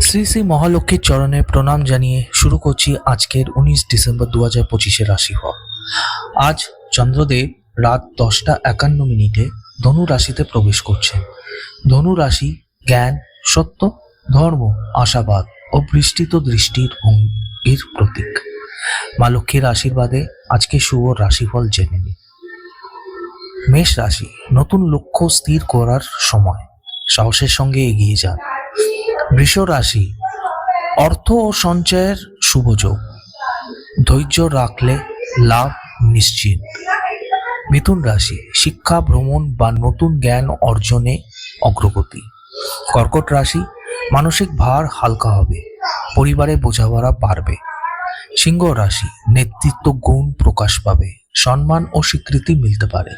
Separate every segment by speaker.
Speaker 1: শ্রী শ্রী মহালক্ষ্মীর চরণে প্রণাম জানিয়ে শুরু করছি আজকের উনিশ ডিসেম্বর দু হাজার পঁচিশের রাশিফল। আজ চন্দ্রদেব রাত দশটা একান্ন মিনিটে ধনু রাশিতে প্রবেশ করছেন ধনু রাশি জ্ঞান, সত্য, ধর্ম, আশাবাদ ও বৃষ্টিত দৃষ্টির ভঙ্গির প্রতীক। মা লক্ষ্মীর আশীর্বাদে আজকে শুভ রাশিফল জেনে নিন মেষ রাশি, নতুন লক্ষ্য স্থির করার সময়। সাহসের সঙ্গে এগিয়ে যান। বৃষ রাশি অর্থ ও সঞ্চয়ের শুভ যোগ। ধৈর্য রাখলে লাভ নিশ্চিত। মিথুন রাশি, শিক্ষা, ভ্রমণ বা নতুন জ্ঞান অর্জনে অগ্রগতি। কর্কট রাশি, মানসিক ভার হালকা হবে, পরিবারে বোঝাপড়া বাড়বে। সিংহ রাশি, নেতৃত্ব গুণ প্রকাশ পাবে, সম্মান ও স্বীকৃতি মিলতে পারে।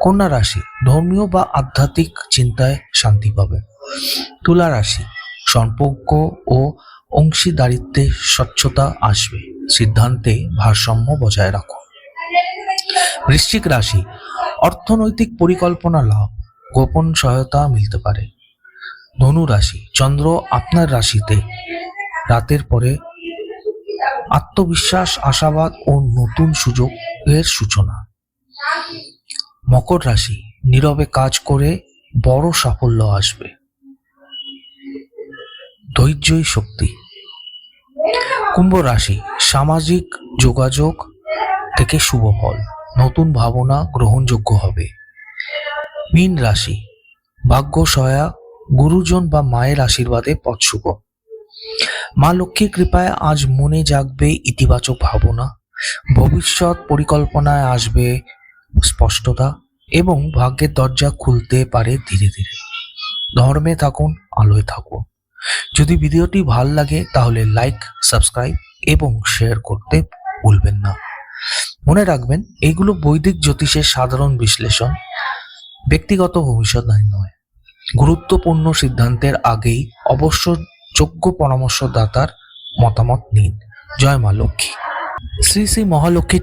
Speaker 1: কন্যা রাশি, ধর্মীয় বা আধ্যাত্মিক চিন্তায় শান্তি পাবে। তুলা রাশি সম্পর্ক ও অংশীদারিত্বে স্বচ্ছতা আসবে। সিদ্ধান্তে ভারসাম্য বজায় রাখো। বৃশ্চিক রাশি, অর্থনৈতিক পরিকল্পনা লাভ, গোপন সহায়তা মিলতে পারে। ধনু রাশি, চন্দ্র আপনার রাশিতে। রাতের পরে আত্মবিশ্বাস, আশাবাদ ও নতুন সুযোগের সূচনা। মকর রাশি, নীরবে কাজ করে বড় সাফল্য আসবে। ধৈর্যই শক্তি। কুম্ভ রাশি, সামাজিক যোগাযোগ থেকে শুভ ফল। নতুন ভাবনা গ্রহণযোগ্য হবে। মীন রাশি, ভাগ্য সয়া গুরুজন বা মায়ের আশীর্বাদে পথ শুভ। মা লক্ষ্মীর কৃপায় আজ মনে জাগবে ইতিবাচক ভাবনা। ভবিষ্যৎ পরিকল্পনায় আসবে স্পষ্টতা এবং ভাগ্যের দরজা খুলতে পারে ধীরে ধীরে। ধর্মে থাকুন, আলোয় থাকুন। যদি ভিডিওটি ভালো লাগে, তাহলে লাইক সাবস্ক্রাইব এবং শেয়ার করতে ভুলবেন না। মনে রাখবেন, এগুলো বৈদিক জ্যোতিষের সাধারণ বিশ্লেষণ, ব্যক্তিগত ভবিষ্যৎবাণী নয় গুরুত্বপূর্ণ সিদ্ধান্তের আগেই অবশ্য যোগ্য পরামর্শদাতার মতামত নিন। জয় মা লক্ষ্মী। শ্রী শ্রী মহালক্ষ্মীর